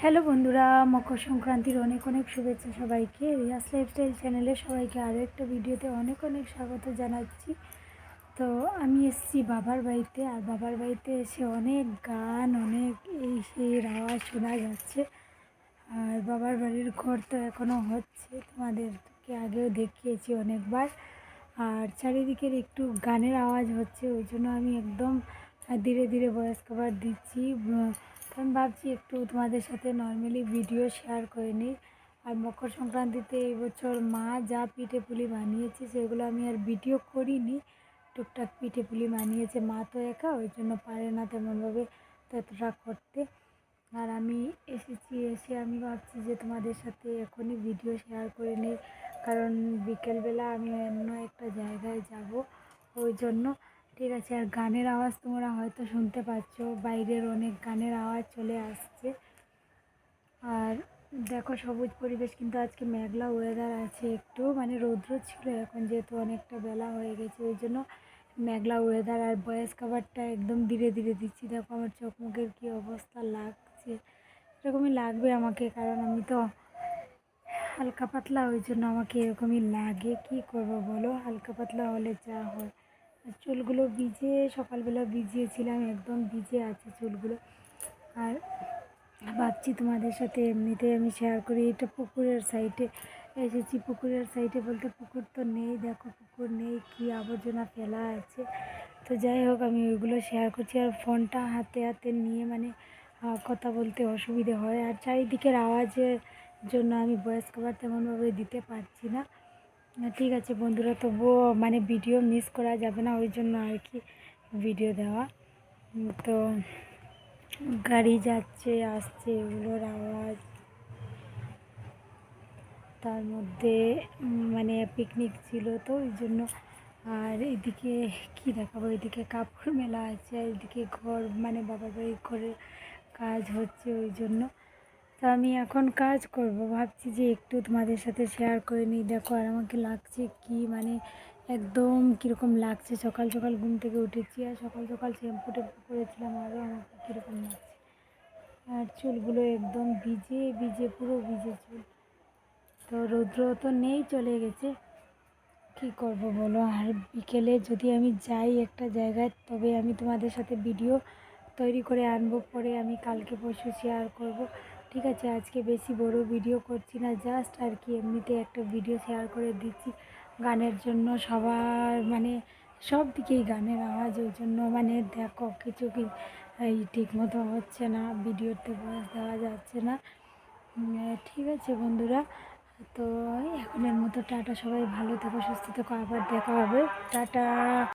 Hello বন্ধুরা, মকর সংক্রান্তির অনেক অনেক শুভেচ্ছা সবাইকে। রিয়াস লাইফস্টাইল চ্যানেলে সবাইকে আরও একটা ভিডিওতে অনেক অনেক স্বাগত জানাচ্ছি। তো আমি এসেছি বাবার বাড়িতে, আর বাবার বাড়িতে এসে অনেক গান, অনেক এই সেই আওয়াজ শোনা যাচ্ছে। আর বাবার বাড়ির ঘর তো এখনও হচ্ছে, তোমাদেরকে আগেও দেখিয়েছি অনেকবার। আর চারিদিকের একটু গানের আওয়াজ হচ্ছে, ওই জন্য আমি একদম ধীরে ধীরে ভয়েস কভার দিচ্ছি। আমি ভাবছি একটু তোমাদের সাথে নর্মালি ভিডিও শেয়ার করে নিই। আর মকর সংক্রান্তিতে এই বছর মা যা পিঠে পুলি বানিয়েছে, সেগুলো আমি আর ভিডিও করিনি। টুকটাক পিঠে পুলি বানিয়েছে মা তো একা, ওই জন্য পারে না তেমনভাবে ততটা করতে। আর আমি এসেছি, এসে আমি ভাবছি যে তোমাদের সাথে এখনই ভিডিও শেয়ার করে নিই। কারণ বিকেলবেলা আমি অন্য একটা জায়গায় যাব, ওই জন্য ঠিক আছে, আর গানের আওয়াজ তোমরা হয়তো শুনতে পাচ্ছ, বাইরের অনেক গানের আওয়াজ চলে আসছে। আর দেখো সবুজ পরিবেশ, কিন্তু আজকে মেঘলা ওয়েদার আছে একটু মানে রৌদ্র ছিল এখন যেহেতু অনেকটা বেলা হয়ে গেছে, ওই জন্য মেঘলা ওয়েদার আর বয়স খাবারটা একদম ধীরে ধীরে দিচ্ছি। দেখো আমার চোখ মুখের কী অবস্থা লাগছে, এরকমই লাগবে আমাকে, কারণ আমি তো হালকা পাতলা, ওই জন্য আমাকে এরকমই লাগে। কি করব বলো, হালকা পাতলা হলে যা হয়। চুলগুলো ভিজে, সকালবেলা ভিজিয়েছিলাম, একদম ভিজে আছে চুলগুলো। আর ভাবছি তোমাদের সাথে এমনিতে আমি শেয়ার করি, এটা পুকুরের সাইডে এসেছি। পুকুরের সাইডে বলতে পুকুর তো নেই, দেখো পুকুর নেই, কি আবর্জনা ফেলা আছে। তো যাই হোক, আমি ওইগুলো শেয়ার করছি আর ফোনটা হাতে হাতে নিয়ে মানে কথা বলতে অসুবিধে হয়। আর চারিদিকের আওয়াজের জন্য আমি ভয়েস কভার তেমনভাবে দিতে পারছি না। ঠিক আছে বন্ধুরা, তবুও মানে ভিডিও মিস করা যাবে না, ওই জন্য আর কি ভিডিও দেওয়া। তো গাড়ি যাচ্ছে, আসছে এগুলোর আওয়াজ। তার মধ্যে মানে পিকনিক ছিল তো, ওই জন্য। আর এদিকে কি দেখাবো, এদিকে কাপড় মেলা আছে এদিকে ঘর মানে বাবার বাড়ির ঘরের কাজ হচ্ছে ওই জন্য। তো আমি এখন কাজ করব। ভাবছি যে একটু তোমাদের সাথে শেয়ার করে নিই। দেখো, আর আমাকে লাগছে কি মানে একদম কীরকম লাগছে। সকাল সকাল ঘুম থেকে উঠেছি আর সকাল সকাল শ্যাম্পু টেম্পু করেছিলাম আরও আমাকে কীরকম লাগছে। আর চুলগুলো একদম ভিজে ভিজে, পুরো ভিজে চুল। তো রৌদ্র তো নেই, চলে গেছে। কি করব বলো? আর বিকেলে যদি আমি যাই একটা জায়গায়, তবে আমি তোমাদের সাথে ভিডিও তৈরি করে আনব। পরে আমি কালকে পরশু শেয়ার করব। ঠিক আছে, আজকে বেশি বড় ভিডিও করছি না জাস্ট আর কি এমনিতে একটা ভিডিও শেয়ার করে দিচ্ছি। গানের জন্য সবার মানে সব দিকেই গানের আওয়াজ, ওই জন্য মানে দেখো কিছু কি, এই ঠিক মতো হচ্ছে না ভিডিওতে বয়স দেওয়া যাচ্ছে না। ঠিক আছে বন্ধুরা, তো এখনের মতো টাটা, সবাই ভালো থেকো, সুস্থ থেকো, আবার দেখা হবে। টাটা!